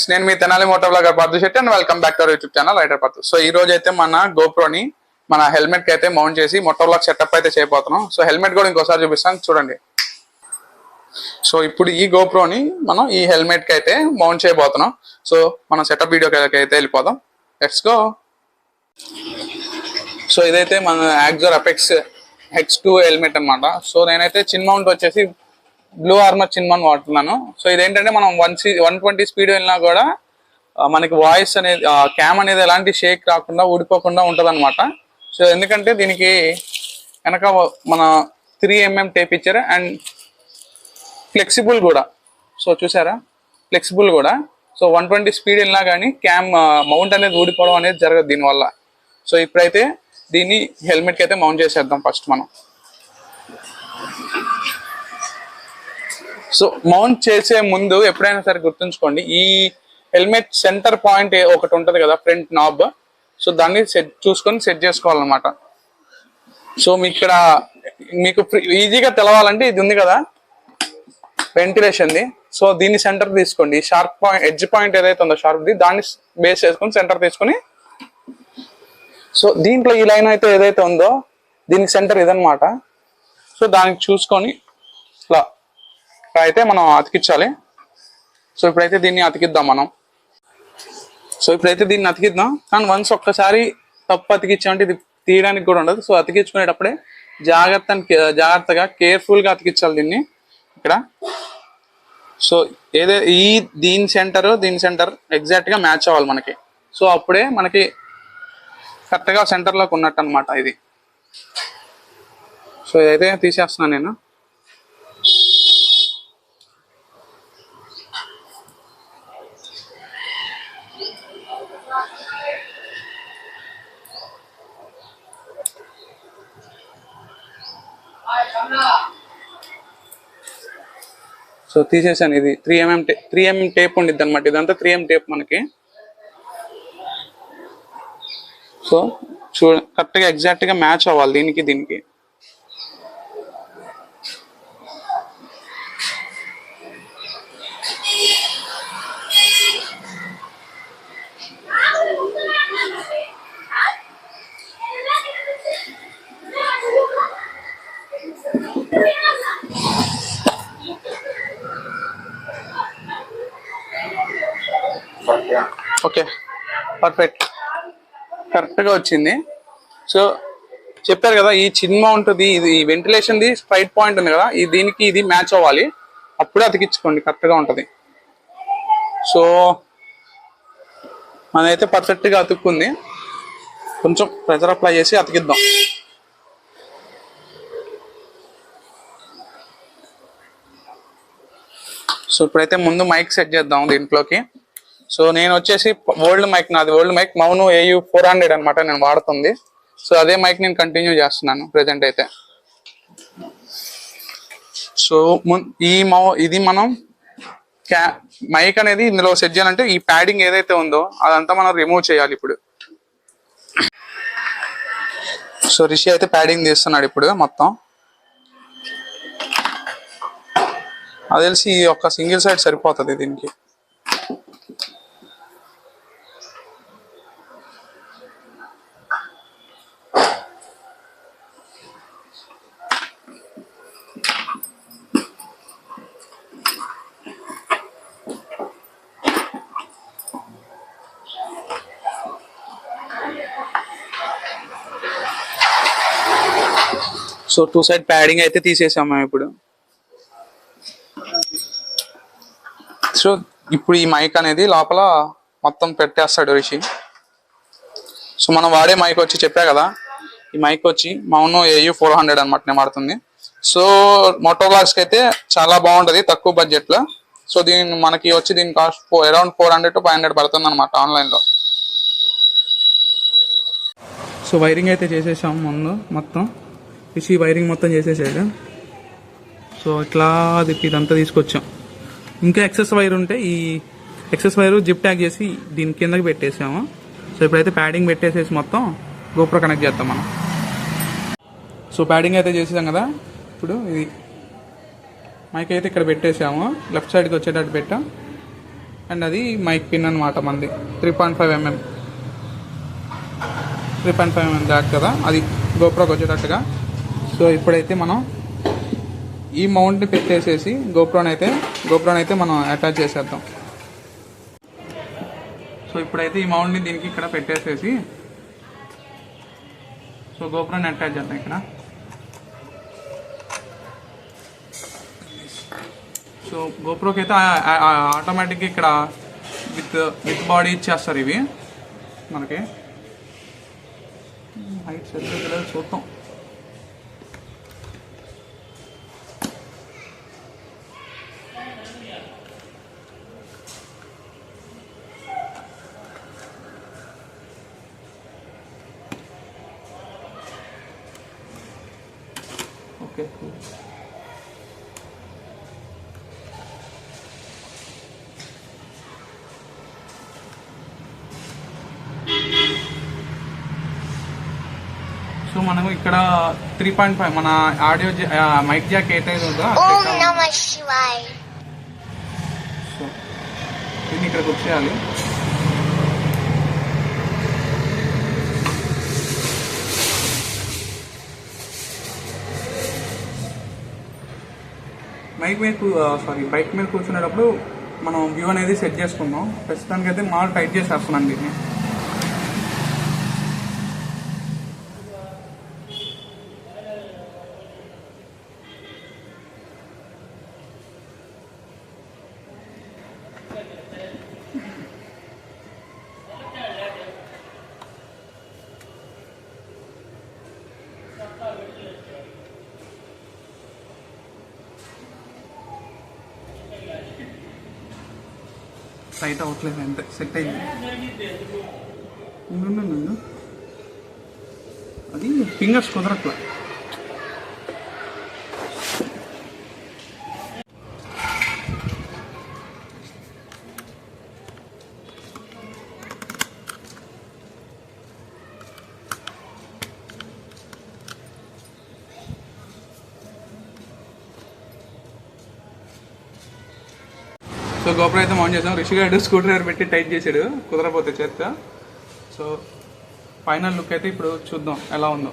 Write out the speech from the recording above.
Friends నేను మీ Tenali motor blogger Pardhu Shetty and welcome back to our YouTube channel writer Pardhu so ఈ రోజు అయితే మన గోప్రోని మన హెల్మెట్కి అయితే మౌంట్ చేసి మోటార్ బ్లాగ్ సెటప్ అయితే చేయబోతున్నాం. సో హెల్మెట్ కూడా ఇంకోసారి చూపిస్తాను చూడండి. సో ఇప్పుడు ఈ గోప్రోని మనం ఈ హెల్మెట్కి అయితే మౌంట్ చేయబోతున్నాం. సో మనం సెటప్ వీడియోకి అయితే వెళ్ళిపోదాం. లెట్స్ గో సో ఇదైతే మన Axor apex hex two helmet అన్నమాట. సో నేనైతే చిన్ మౌంట్ వచ్చేసి బ్లూ ఆర్మర్ చిన్మన్ వాడుతున్నాను. సో ఇదేంటంటే మనం one C one twenty speed వెళ్ళినా కూడా మనకి వాయిస్ అనేది క్యామ్ అనేది ఎలాంటి షేక్ రాకుండా ఊడిపోకుండా ఉంటుంది సో ఎందుకంటే దీనికి వెనక మన త్రీ ఎంఎం టేప్ ఇచ్చారు. అండ్ ఫ్లెక్సిబుల్ కూడా. సో చూసారా? ఫ్లెక్సిబుల్ కూడా. సో వన్ ట్వంటీ స్పీడ్ వెళ్ళినా కానీ క్యామ్ మౌంట్ అనేది ఊడిపోవడం అనేది జరగదు దీనివల్ల. సో ఇప్పుడైతే దీన్ని హెల్మెట్కి అయితే మౌంట్ చేసేద్దాం ఫస్ట్ మనం. సో మౌంట్ చేసే ముందు ఎప్పుడైనా సరే గుర్తుంచుకోండి ఈ హెల్మెట్ సెంటర్ పాయింట్ ఒకటి ఉంటుంది కదా ఫ్రంట్ నాబ్. సో దాన్ని సెట్ చూసుకొని సెట్ చేసుకోవాలన్నమాట. సో మీకు ఇక్కడ మీకు ఈజీగా తెలవాలంటే ఇది ఉంది కదా వెంటిలేషన్ది. సో దీన్ని సెంటర్ తీసుకోండి. షార్ప్ పాయింట్ ఎడ్జ్ పాయింట్ ఏదైతే ఉందో షార్ప్ది దాన్ని బేస్ చేసుకొని సెంటర్ తీసుకొని. సో దీంట్లో ఈ లైన్ అయితే ఏదైతే ఉందో దీనికి సెంటర్ ఇదనమాట సో దానికి చూసుకొని ఇట్లా అయితే మనం అతికించాలి. సో ఇప్పుడైతే దీన్ని అతికిద్దాం మనం. సో ఇప్పుడైతే దీన్ని అతికిద్దాం. కానీ వన్స్ ఒక్కసారి తప్పు అతికించామంటే ఇది తీయడానికి కూడా ఉండదు. సో అతికించుకునేటప్పుడే జాగ్రత్త జాగ్రత్తగా కేర్ఫుల్గా అతికించాలి దీన్ని. ఇక్కడ. సో ఏదే ఈ దీని సెంటర్ దీని సెంటర్ ఎగ్జాక్ట్గా మ్యాచ్ అవ్వాలి మనకి. సో అప్పుడే మనకి కరెక్ట్గా సెంటర్లోకి ఉన్నట్టు అనమాట ఇది. సో ఇదైతే తీసేస్తున్నాను నేను. సో తీసేసాను. ఇది three mm three mm tape ఉండిద్ది అనమాట ఇదంతా త్రీ ఎం టేప్ మనకి. సో చూ కరెక్ట్గా ఎగ్జాక్ట్గా మ్యాచ్ అవ్వాలి దీనికి దీనికి. ఓకే. పర్ఫెక్ట్. కరెక్ట్గా వచ్చింది. సో చెప్పారు కదా ఈ చిన్న ఉంటుంది ఇది వెంటిలేషన్ది స్ట్రైట్ పాయింట్ ఉంది కదా ఈ దీనికి ఇది మ్యాచ్ అవ్వాలి. అప్పుడే అతికించుకోండి కరెక్ట్గా ఉంటుంది. సో మనైతే పర్ఫెక్ట్గా అతుక్కుంది. కొంచెం ప్రెజర్ అప్లై చేసి అతికిద్దాం. సో ఇప్పుడైతే ముందు మైక్ సెట్ చేద్దాం దీంట్లోకి. సో నేను వచ్చేసి ఓల్డ్ మైక్ నాది. ఓల్డ్ మైక్ మౌను ఏయు ఫోర్ హండ్రెడ్ అనమాట నేను వాడుతుంది. సో అదే మైక్ నేను కంటిన్యూ చేస్తున్నాను ప్రజెంట్ అయితే. సో మున్- ఈ మౌ ఇది మనం మైక్ అనేది ఇందులో సెట్ చేయాలంటే ఈ ప్యాడింగ్ ఏదైతే ఉందో అదంతా మనం రిమూవ్ చేయాలి ఇప్పుడు. సో రిషి అయితే ప్యాడింగ్ తీస్తున్నాడు ఇప్పుడు మొత్తం. అది తెలిసి ఈ ఒక్క సింగిల్ సైడ్ సరిపోతుంది దీనికి. సో టూ సైడ్ ప్యాడింగ్ అయితే తీసేసాం మేము ఇప్పుడు. సో ఇప్పుడు ఈ మైక్ అనేది లోపల మొత్తం పెట్టేస్తాడు రిషి. సో మనం వాడే మైక్ వచ్చి చెప్పా కదా ఈ మైక్ వచ్చి మౌన్ ఏయు ఫోర్ హండ్రెడ్ అనమాట నేను వాడుతుంది. సో మోటోగ్లాస్కి అయితే చాలా బాగుంటుంది తక్కువ బడ్జెట్లో సో దీని మనకి వచ్చి దీని cost four around four hundred to five hundred పడుతుంది అనమాట ఆన్లైన్లో సో వైరింగ్ అయితే చేసేసాం ముందు మొత్తం. తీసి వైరింగ్ మొత్తం చేసేసాడు సో ఇట్లా ఇదంతా తీసుకొచ్చాం. ఇంకా ఎక్సెస్ వైర్ ఉంటే ఈ ఎక్సెస్ వైర్ జిప్ ట్యాగ్ చేసి దీని కిందకి పెట్టేసాము. సో ఇప్పుడైతే ప్యాడింగ్ పెట్టేసేసి మొత్తం గోప్రో కనెక్ట్ చేద్దాం మనం. సో ప్యాడింగ్ అయితే చేసేసాం కదా. ఇప్పుడు ఇది మైక్ అయితే ఇక్కడ పెట్టేసాము. లెఫ్ట్ సైడ్కి వచ్చేటట్టు పెట్టాం. అండ్ అది మైక్ పిన్ అనమాట మంది three point five mm. Three point five mm jack కదా. అది గోప్రోకి వచ్చేటట్టుగా. సో ఇప్పుడైతే మనం ఈ మౌంట్ని పెట్టేసేసి గోప్రోని అయితే గోప్రోని అయితే మనం అటాచ్ చేసేద్దాం. సో ఇప్పుడైతే ఈ మౌంట్ని దీనికి ఇక్కడ పెట్టేసేసి సో గోప్రోని అటాచ్ చేద్దాం ఇక్కడ. సో గోప్రోకి అయితే ఆటోమేటిక్గా ఇక్కడ విత్ విత్ బాడీ ఇచ్చేస్తారు ఇవి. మనకి. Hmm, హైట్ సెట్ చూద్దాం ఓకే సో మనము ఇక్కడ త్రీ పాయింట్ ఫైవ్ మన ఆడియో మైక్ జాక్ ఏదైతే ఉందో సో దీన్ని ఇక్కడికి వచ్చేయాలి మైక్ మీద సారీ బైక్ మీద కూర్చునేటప్పుడు మనం వ్యూ అనేది సెట్ చేసుకున్నాం ప్రస్తుతానికి అయితే మాల్ టైట్ చేసేస్తున్నాను దీన్ని. టైట్ అవ్వట్లేదు అంతే. సెట్ అయింది. అది ఫింగర్స్ కుదరట్లా. సో గోపురం అయితే ఆన్ చేసాం. రిషి గారు స్క్రూ డ్రైవర్ పెట్టి టైట్ చేసాడు. కుదరపోతే చేత సో ఫైనల్ లుక్ అయితే ఇప్పుడు చూద్దాం ఎలా ఉందో.